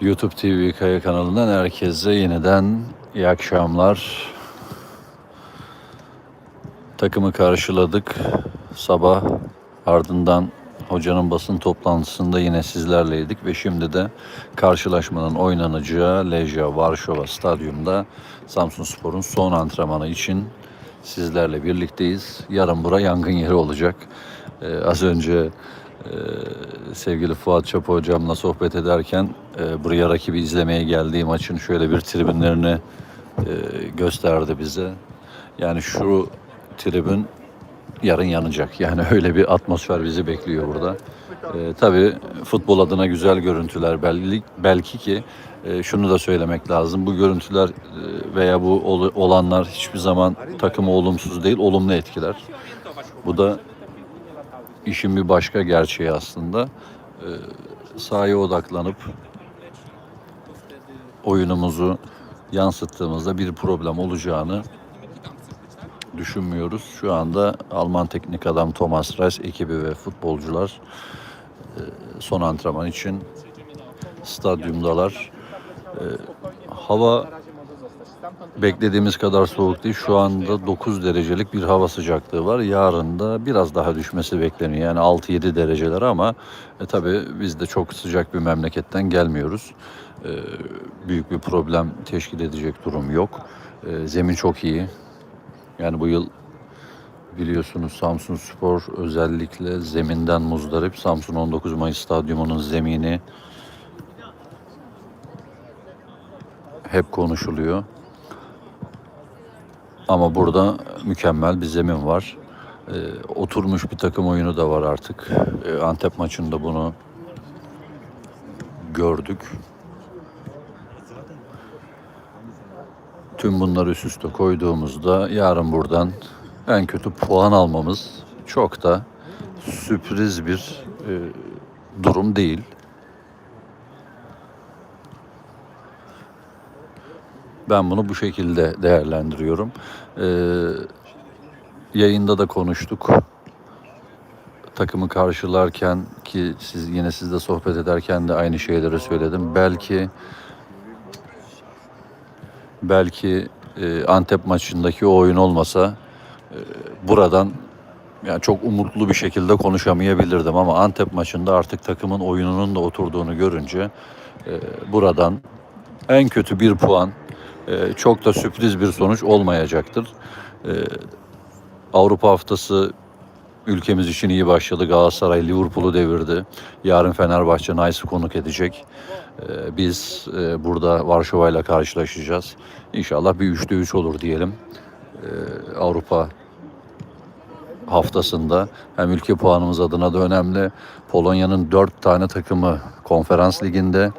YouTube TV Kaya kanalından herkese yeniden iyi akşamlar. Takımı karşıladık sabah ardından hocanın basın toplantısında yine sizlerleydik ve şimdi de karşılaşmanın oynanacağı Lejia Varşova Stadyum'da Samsun Spor'un son antrenmanı için sizlerle birlikteyiz. Yarın bura yangın yeri olacak. Ee, az önce e, sevgili Fuat Çapa hocamla sohbet ederken e, buraya rakibi izlemeye geldiği maçın şöyle bir tribünlerini e, gösterdi bize. Yani şu tribün yarın yanacak. Yani öyle bir atmosfer bizi bekliyor burada. Ee, tabii futbol adına güzel görüntüler belki, belki ki e, şunu da söylemek lazım. Bu görüntüler e, veya bu ol- olanlar hiçbir zaman takımı olumsuz değil, olumlu etkiler. Bu da işin bir başka gerçeği aslında. Ee, sahaya odaklanıp oyunumuzu yansıttığımızda bir problem olacağını düşünmüyoruz. Şu anda Alman teknik adam Thomas Reis ekibi ve futbolcular e, son antrenman için stadyumdalar. E, Hava beklediğimiz kadar soğuk değil. Şu anda 9 derecelik bir hava sıcaklığı var. Yarın da biraz daha düşmesi bekleniyor. Yani 6-7 dereceler ama e, tabii biz de çok sıcak bir memleketten gelmiyoruz. E, büyük bir problem teşkil edecek durum yok. E, zemin çok iyi. Yani bu yıl biliyorsunuz Samsun Spor özellikle zeminden muzdarip. Samsun 19 Mayıs Stadyumu'nun zemini hep konuşuluyor. Ama burada mükemmel bir zemin var. Ee, oturmuş bir takım oyunu da var artık. Ee, Antep maçında bunu gördük. Tüm bunları üst üste koyduğumuzda yarın buradan en kötü puan almamız çok da sürpriz bir e, durum değil. Ben bunu bu şekilde değerlendiriyorum. Ee, yayında da konuştuk. Takımı karşılarken ki siz yine sizle sohbet ederken de aynı şeyleri söyledim. Belki belki e, Antep maçındaki o oyun olmasa e, buradan yani çok umutlu bir şekilde konuşamayabilirdim ama Antep maçında artık takımın oyununun da oturduğunu görünce e, buradan en kötü bir puan e, çok da sürpriz bir sonuç olmayacaktır. E, Avrupa haftası ülkemiz için iyi başladı. Galatasaray Liverpool'u devirdi. Yarın Fenerbahçe Nice'ı konuk edecek. E, biz e, burada Varşova ile karşılaşacağız. İnşallah bir 3'te 3 olur diyelim. Avrupa haftasında hem ülke puanımız adına da önemli. Polonya'nın dört tane takımı konferans liginde.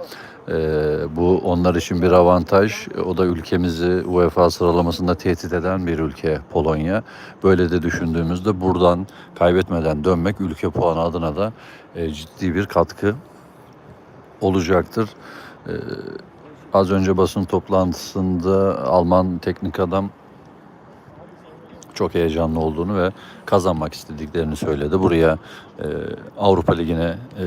Ee, bu onlar için bir avantaj. O da ülkemizi UEFA sıralamasında tehdit eden bir ülke Polonya. Böyle de düşündüğümüzde buradan kaybetmeden dönmek ülke puanı adına da e, ciddi bir katkı olacaktır. Ee, az önce basın toplantısında Alman teknik adam çok heyecanlı olduğunu ve kazanmak istediklerini söyledi. Buraya e, Avrupa Ligi'ne e,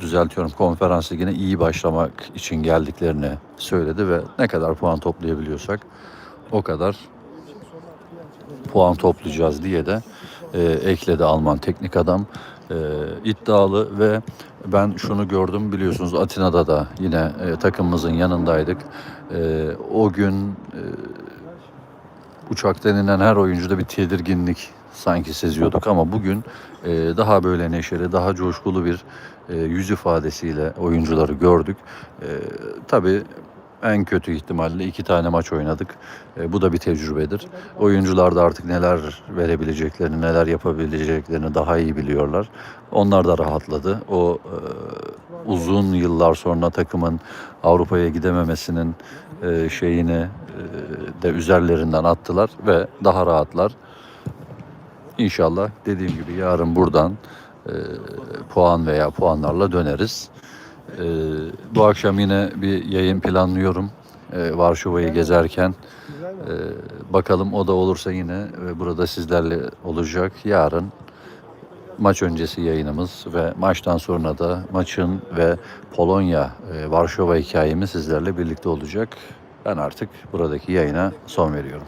düzeltiyorum Konferans Ligi'ne iyi başlamak için geldiklerini söyledi ve ne kadar puan toplayabiliyorsak o kadar puan toplayacağız diye de e, ekledi Alman teknik adam. E, iddialı ve ben şunu gördüm biliyorsunuz Atina'da da yine e, takımımızın yanındaydık. E, o gün e, uçaktan inen her oyuncuda bir tedirginlik sanki seziyorduk ama bugün e, daha böyle neşeli, daha coşkulu bir e, yüz ifadesiyle oyuncuları gördük. E, tabii en kötü ihtimalle iki tane maç oynadık. E, bu da bir tecrübedir. Oyuncular da artık neler verebileceklerini, neler yapabileceklerini daha iyi biliyorlar. Onlar da rahatladı. O e, uzun yıllar sonra takımın Avrupa'ya gidememesinin e, şeyini e, de üzerlerinden attılar ve daha rahatlar. İnşallah dediğim gibi yarın buradan e, puan veya puanlarla döneriz. E, bu akşam yine bir yayın planlıyorum. E, Varşova'yı gezerken. E, bakalım o da olursa yine e, burada sizlerle olacak. Yarın maç öncesi yayınımız ve maçtan sonra da maçın ve Polonya e, Varşova hikayemi sizlerle birlikte olacak. Ben artık buradaki yayına son veriyorum.